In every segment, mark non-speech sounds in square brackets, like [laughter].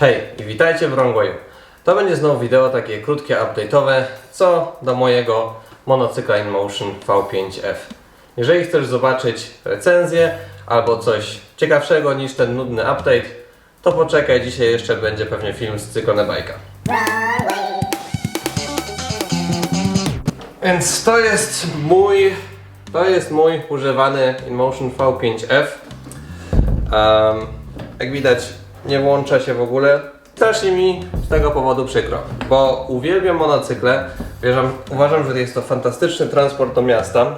Hej i witajcie w Wrongwayu. To będzie znowu wideo takie krótkie, update'owe, co do mojego monocykla InMotion V5F. Jeżeli chcesz zobaczyć recenzję albo coś ciekawszego niż ten nudny update, to poczekaj, dzisiaj jeszcze będzie pewnie film z cyklu bajka. Więc to jest mój, to jest mój używany InMotion V5F. Um, jak widać, nie włącza się w ogóle. Strasznie mi z tego powodu przykro, bo uwielbiam monocykle. Wierzam, uważam, że jest to fantastyczny transport do miasta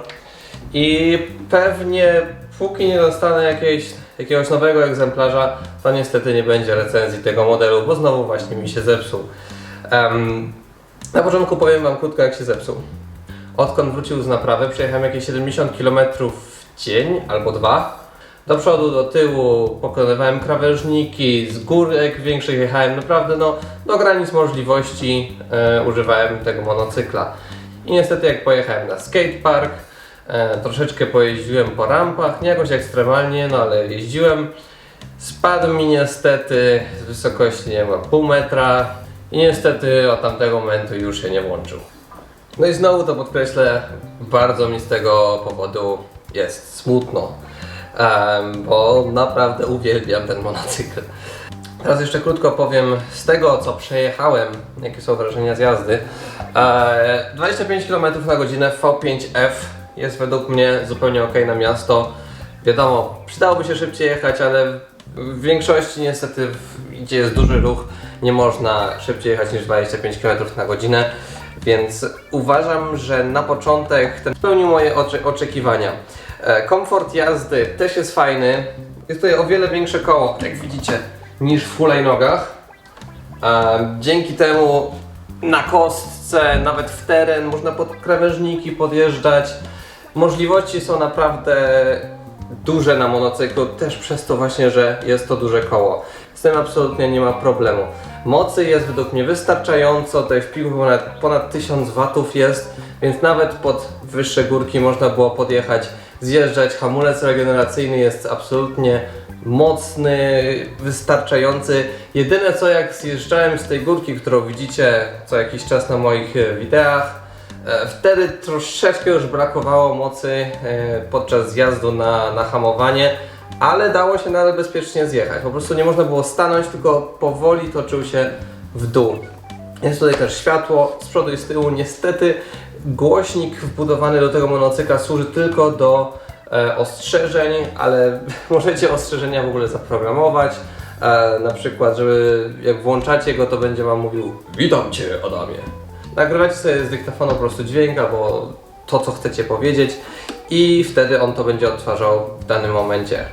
i pewnie póki nie dostanę jakiejś, jakiegoś nowego egzemplarza, to niestety nie będzie recenzji tego modelu, bo znowu właśnie mi się zepsuł. Em, na początku powiem Wam krótko, jak się zepsuł. Odkąd wrócił z naprawy, przejechałem jakieś 70 km w dzień albo dwa. Do przodu, do tyłu pokonywałem krawężniki, z górek większych jechałem, naprawdę no, do granic możliwości e, używałem tego monocykla. I niestety jak pojechałem na skatepark, e, troszeczkę pojeździłem po rampach, nie jakoś ekstremalnie, no ale jeździłem. Spadł mi niestety z wysokości, nie wiem, pół metra i niestety od tamtego momentu już się nie włączył. No i znowu to podkreślę, bardzo mi z tego powodu jest smutno, bo naprawdę uwielbiam ten monocykl. Teraz jeszcze krótko powiem z tego, co przejechałem, jakie są wrażenia z jazdy. E, 25 km na godzinę w V5F jest według mnie zupełnie ok na miasto. Wiadomo, przydałoby się szybciej jechać, ale w większości niestety, gdzie jest duży ruch, nie można szybciej jechać niż 25 km na godzinę. Więc uważam, że na początek ten spełnił moje ocze- oczekiwania. E, komfort jazdy też jest fajny. Jest tutaj o wiele większe koło, jak widzicie, niż w hulajnogach. E, dzięki temu na kostce, nawet w teren, można pod krawężniki podjeżdżać. Możliwości są naprawdę duże na monocyklu, też przez to właśnie, że jest to duże koło. Z tym absolutnie nie ma problemu. Mocy jest według mnie wystarczająco, tutaj w piłku ponad, ponad 1000 watów jest, więc nawet pod wyższe górki można było podjechać, zjeżdżać. Hamulec regeneracyjny jest absolutnie mocny, wystarczający. Jedyne co jak zjeżdżałem z tej górki, którą widzicie co jakiś czas na moich e, wideach, E, Wtedy troszeczkę już brakowało mocy e, podczas zjazdu na, na hamowanie, ale dało się nadal bezpiecznie zjechać. Po prostu nie można było stanąć, tylko powoli toczył się w dół. Jest tutaj też światło z przodu i z tyłu. Niestety głośnik wbudowany do tego monocykla służy tylko do e, ostrzeżeń, ale [laughs] możecie ostrzeżenia w ogóle zaprogramować. E, na przykład, żeby jak włączacie go, to będzie Wam mówił Witam Cię Adamie. Nagrywacie sobie z dyktafonu po prostu dźwięk albo to, co chcecie powiedzieć i wtedy on to będzie odtwarzał w danym momencie.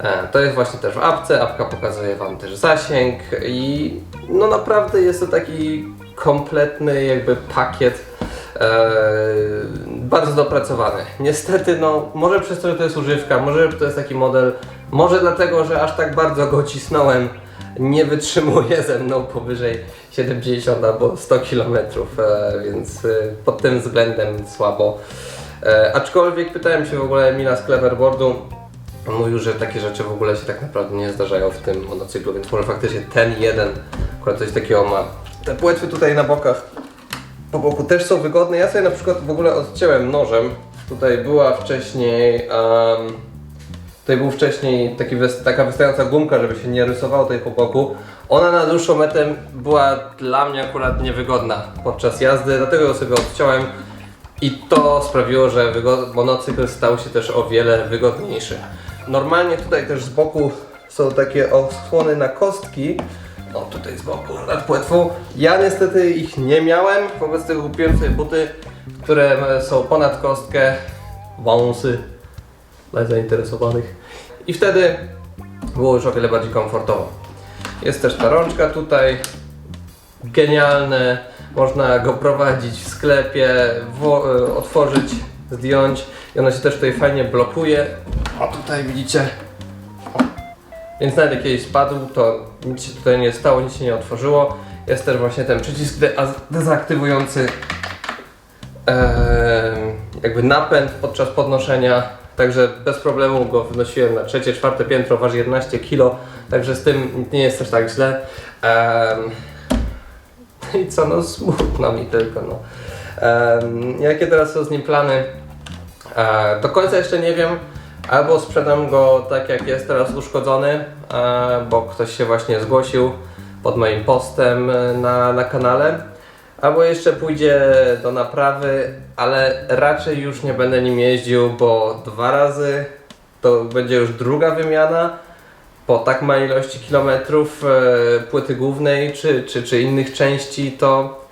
E, To jest właśnie też w apce, apka pokazuje Wam też zasięg i no naprawdę jest to taki kompletny jakby pakiet e, bardzo dopracowany. Niestety, no może przez to, że to jest używka, może to jest taki model, może dlatego, że aż tak bardzo go cisnąłem, nie wytrzymuje ze mną powyżej 70 albo 100 km, e, więc e, pod tym względem słabo. E, aczkolwiek pytałem się w ogóle Emila z Cleverboardu, on mówił, że takie rzeczy w ogóle się tak naprawdę nie zdarzają w tym monocyklu, więc może faktycznie ten jeden akurat coś takiego ma. Te płetwy tutaj na bokach po boku też są wygodne. Ja sobie na przykład w ogóle odciąłem nożem. Tutaj była wcześniej. em, tutaj był wcześniej taki taka wystająca gumka, żeby się nie rysowało tutaj po boku. Ona na dłuższą metę była dla mnie akurat niewygodna podczas jazdy, dlatego ją sobie odciąłem. I to sprawiło, że monocykl stał się też o wiele wygodniejszy. Normalnie tutaj też z boku są takie osłony na kostki. O, tutaj z boku nad płetwą. Ja niestety ich nie miałem, wobec tego kupiłem sobie buty, które są ponad kostkę. Wąsy dla zainteresowanych. I wtedy było już o wiele bardziej komfortowo. Jest też ta rączka tutaj, genialne. Można go prowadzić w sklepie, e, otworzyć, zdjąć i ono się też tutaj fajnie blokuje. O tutaj widzicie. O. Więc nawet jak kiedyś spadł, to nic się tutaj nie stało, nic się nie otworzyło. Jest też właśnie ten przycisk de- dezaktywujący em, jakby napęd podczas podnoszenia. Także bez problemu go wynosiłem na trzecie, czwarte piętro, waży 11 kg. także z tym nie jest też tak źle. [laughs] I co, no smutno mi tylko, no. Jakie teraz są z nim plany? E, do końca jeszcze nie wiem. Albo sprzedam go tak jak jest teraz uszkodzony, e, bo ktoś się właśnie zgłosił pod moim postem e, na, na kanale. Albo jeszcze pójdzie do naprawy, ale raczej już nie będę nim jeździł, bo dwa razy to będzie już druga wymiana po tak małej ilości kilometrów e, płyty głównej czy, czy, czy innych części, to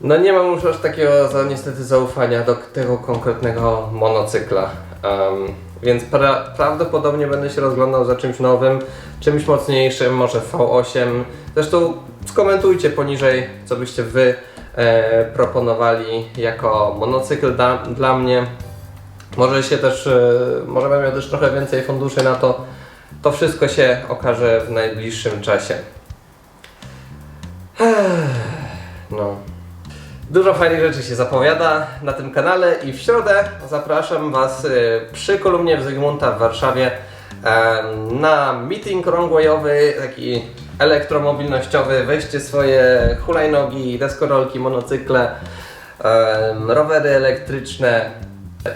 no nie mam już aż takiego za, niestety zaufania do tego konkretnego monocykla. Em, więc pra, prawdopodobnie będę się rozglądał za czymś nowym, czymś mocniejszym, może V8. Zresztą skomentujcie poniżej, co byście wy e, proponowali jako monocykl da, dla mnie. Może się też, e, może będę miał też trochę więcej funduszy na to. To wszystko się okaże w najbliższym czasie. No. Dużo fajnych rzeczy się zapowiada na tym kanale i w środę zapraszam Was y, przy kolumnie w Zygmunta w Warszawie na meeting rongwayowy, taki elektromobilnościowy. Weźcie swoje hulajnogi, deskorolki, monocykle, rowery elektryczne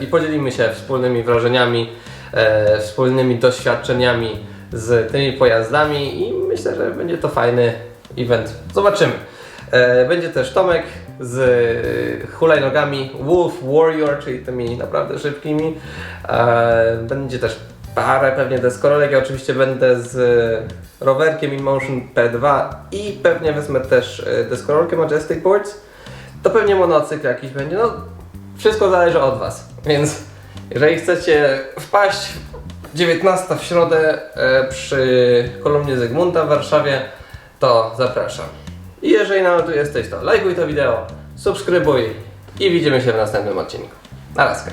i podzielimy się wspólnymi wrażeniami, e, wspólnymi doświadczeniami z tymi pojazdami i myślę, że będzie to fajny event. Zobaczymy. E, Będzie też Tomek z hulajnogami Wolf Warrior, czyli tymi naprawdę szybkimi. E, Będzie też parę pewnie deskorolek. Ja oczywiście będę z rowerkiem InMotion P2 i pewnie wezmę też e, deskorolkę Majestic Boards. To pewnie monocykl jakiś będzie. No, wszystko zależy od Was. Więc jeżeli chcecie wpaść 19 w środę e, przy kolumnie Zygmunta w Warszawie, to zapraszam. I jeżeli nadal tu jesteś, to lajkuj to wideo, subskrybuj i widzimy się w następnym odcinku. Na razie.